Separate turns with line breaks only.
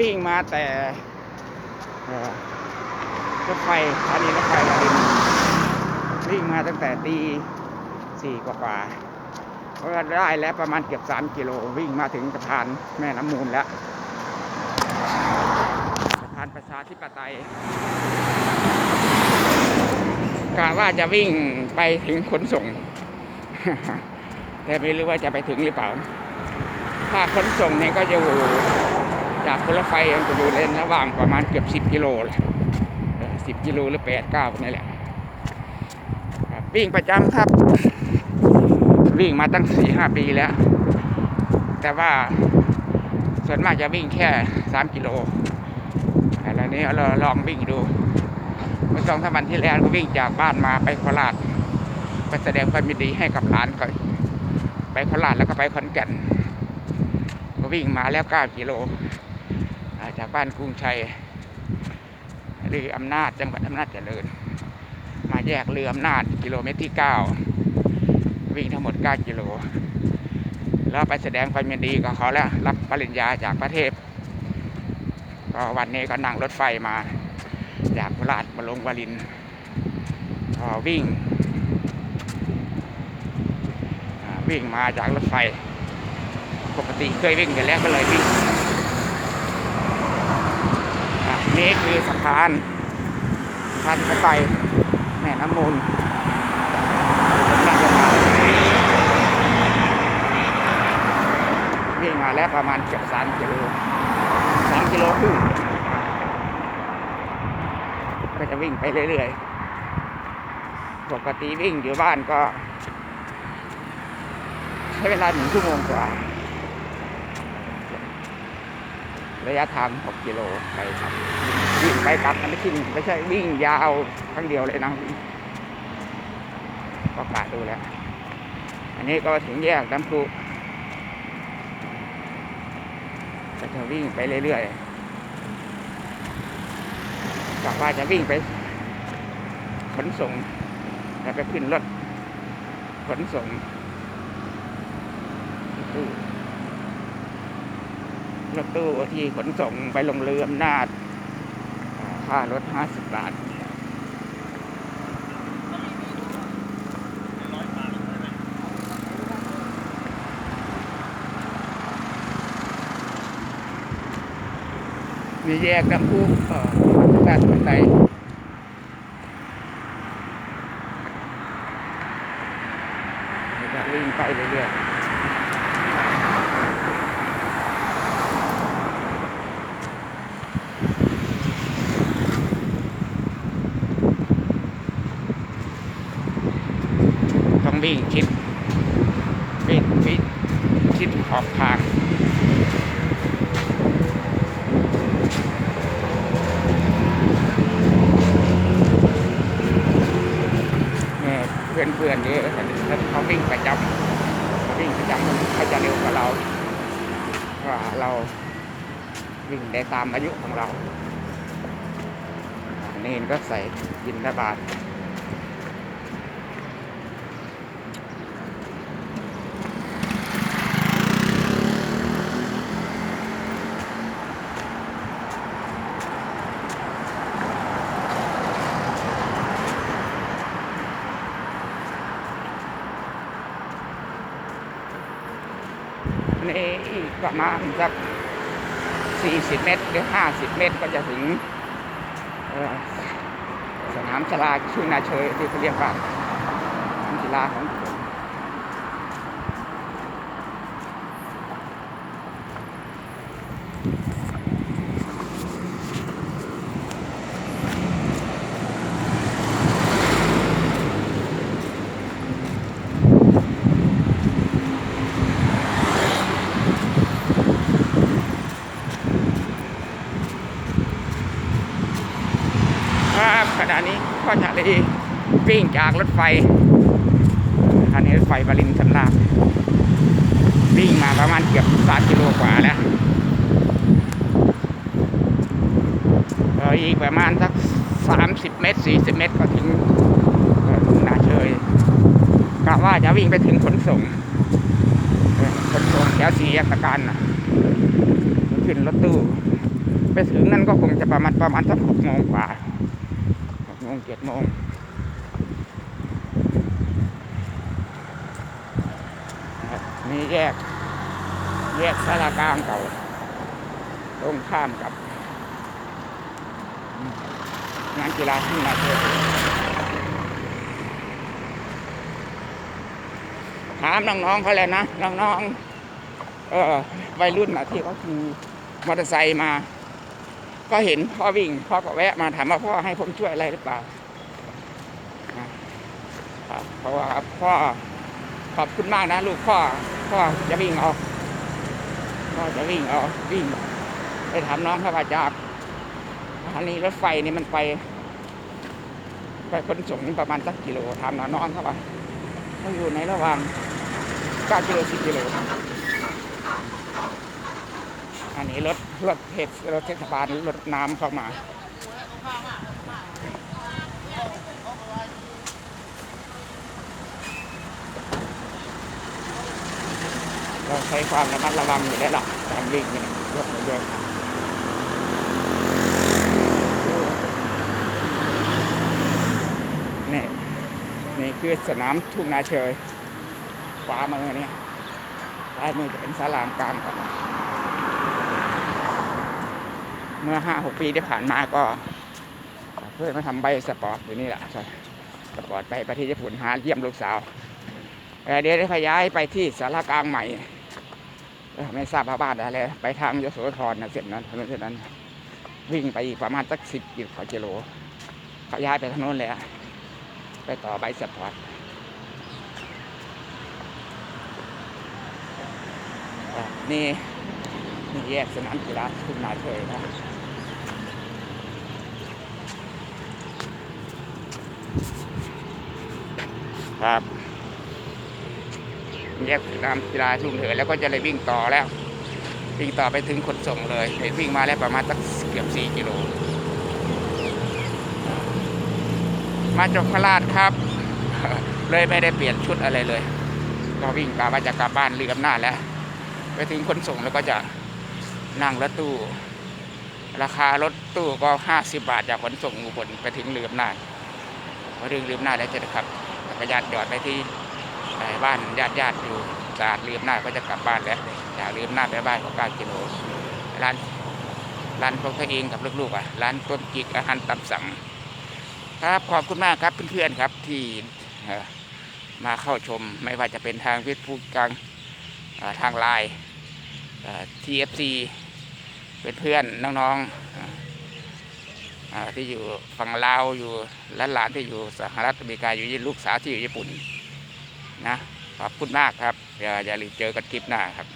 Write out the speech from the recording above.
วิ่งมาแต่รถไฟสถานีรถไฟวารินวิ่งมาตั้งแต่ตีสี่กว่าๆก็ได้แล้วประมาณเกือบสามกิโลวิ่งมาถึงสะพานแม่น้ำมูลแล้วสะพานประชาธิปไตยกะว่าจะวิ่งไปถึงขนส่ง แต่ไม่รู้ว่าจะไปถึงหรือเปล่า ถ้าขนส่งเนี่ยก็จะอยู่ จากรถไฟมันจะอยู่เลนระหว่างประมาณเกือบสิบกิโลลยสิบกิโลหรือแปดเก้านี่แหละวิ่งประจำครับ วิ่งมาตั้งสี่ห้าปีแล้ว แต่ว่าส่วนมากจะวิ่งแค่สามกิโลอะไรนี้เราลองวิ่งดูเมื่อสองสามวันที่แล้วก็วิ่งจากบ้านมาไปโคราชไปแสดงความยินดีให้กับหลานก่อนไปโคราชแล้วก็ไปขอนแก่นก็วิ่งมาแล้ว9กิโล จากบ้านกรุงชัย หรืออำนาจจังหวัดอำนาจเจริญ มาแยกเรืออำนาจกิโลเมตรที่ 9 วิ่งทั้งหมด 9 กิโล แล้วไปแสดงความยินดีกับเขาแล้ว รับปริญญาจากประเทศก็วันนี้ก็นั่งรถไฟมา จากโคราชมาลงวารินก็วิ่ง วิ่งมาจากรถไฟ ปกติเคยวิ่งอยู่แล้วก็เลยวิ่งอะ นี่คือสะพานสะพานเข้าไปแม่น้ำมูลวิ่งมาแล้วประมาณเกือบสามกิโลสามกิโลครึ่งก็จะวิ่งไปเรื่อยๆ ปกติวิ่งอยู่บ้านก็ ใช้เวลาหนึ่งชั่วโมงกว่า ระยะทาง 6 กิโลไปครับวิ่งไปกลับมันไม่ใช่ไม่ใช่วิ่งยาวครั้งเดียวเลยนะก็กะดูแล้ว อันนี้ก็ถึงแยกน้ำพุก็จะวิ่งไปเรื่อยๆกะว่าจะวิ่งไป ขนส่งแล้วก็ขึ้นรถขนส่งตู้ รถตู้ที่ขนส่งไปลงเรืออำนาจอ่าค่ารถห้าสิบบาทมีแยกน้ำพุเอ่อด้านในจะวิ่งไปเรื่อยๆ วิ่งชิดวิ่งชิดชิดขอบทางเนี่ยเพื่อนเพื่อนเยอะแต่เขาวิ่งประจำวิ่งประจำเขาจะเร็วกว่าเราเพราะว่าเราวิ่งได้ตามอายุของเราอันนี่ก็ใส่กินระบาท นี้อีกประมาณสักสี่สิบเมตรหรือห้าสิบเมตรก็จะถึงสนามชลาชื่อนาเชยที่เขาเรียกว่าสนามกีฬาของผมครับขณะนี้ก็จะ ได้วิ่งจากรถไฟอันนี้รถไฟบรินทร์สำราบวิ่งมาประมาณเกือบสามกิโลกว่าแล้วเอออีกประมาณสักสามสิบเมตรสี่สิบเมตรก็ถึงนาเชยกะว่าจะวิ่งไปถึงขนส่งขนส่งแถวสี่แยกตะการนะขึ้นรถตู้ ไปถึงนั่นก็คงจะประมาณประมาณสักหกโมงกว่า โมงเจ็ดโมงนะครับมีแยก แยกสารากลางเก่า ตรงข้ามกับ งานกีฬาที่นาเทพถามน้องๆเขาเลยนะ น้องๆเออวัยรุ่นนะที่เขาขี่มอเตอร์ไซค์มา ก็เห็นพ่อวิ่งพ่อก็แวะมาถามว่าพ่อให้ผมช่วยอะไรหรือเปล่าครับเพราะว่าพ่อขอบคุณมากนะลูกพ่อพ่อจะวิ่งเอาพ่อจะวิ่งเอาวิ่งไปถามน้องเขาว่าจากสถานีรถไฟนี่มันไปไปขนส่งประมาณสักกิโลถามน้องเขาว่าเขาอยู่ในระหว่าง9กิโล10กิโล อันนี้รถรถเทศรถเทศบาลรถน้ำเข้ามาเราใช้ความระมัดระวังอยู่แล้วล่ะการวิ่งเนี่ยรถมันเยอะนี่นี่คือสนามทุ่งนาเชยขวามือเนี่ยซ้ายมือจะเป็นศาลามกลางครับ เมื่อห้าหกปีที่ผ่านมาก็ เพื่อนมาทำใบสปอร์ตอยู่นี่แหละสปอร์ตไปประเทศญี่ปุ่นหาเยี่ยมลูกสาวเอ่เดี๋ยวได้ขยายไปที่สารกลางใหม่ไม่ทราบว่าบ้านอะไรไปทางยโสธรนะเส้นนั้นถนนเส้นนั้น วิ่งไปอีกประมาณสักสิบกิโลขยายไปทางโน้นเลยอะไปต่อใบสปอร์ตนี่นี่แยกสนามกีฬาทุ่งนาเฉยนะ ครับแยกนามกีฬาทุ่งเถิดแล้วก็จะเลยวิ่งต่อแล้ว วิ่งต่อไปถึงขนส่งเลยเห็นวิ่งมาแล้วประมาณสักเกือบสี่กิโลมาจากโคราชครับ เลยไม่ได้เปลี่ยนชุดอะไรเลย ก็วิ่งกะว่าจะกกลับบ้านเรืออำนาจแล้ว ไปถึงขนส่งแล้วก็จะนั่งรถตู้ ราคารถตู้ก็ห้าสิบาทจากขนส่งอุบลไปถึงเรืออำนาจพอถึงเรืออำนาจแล้วจะครับ กรยานจอดไปที่บ้านญาติญาติๆอยู่สะอาดเรืออำนาก็จะกลับบ้านแล้วจากเรืออำนาไปบ้านก็เก้ากิโลร้านร้านของตัวเองกับลูกๆอะร้านต้นจิกอาหารตามสั่งครับขอบคุณมากครับเพื่อนๆครับที่มาเข้าชมไม่ว่าจะเป็นทางเฟซบุ๊กทางทางไลน์ทีเอฟซีเป็นเพื่อนน้องๆ ที่อยู่ฝั่งลาวอยู่และหลานที่อยู่สหรัฐอเมริกาอยู่ยี่ลูกสาวที่อยู่ญี่ปุ่นนะขอบคุณมากครับอย่าอย่าลืมเจอกันคลิปหน้าครับ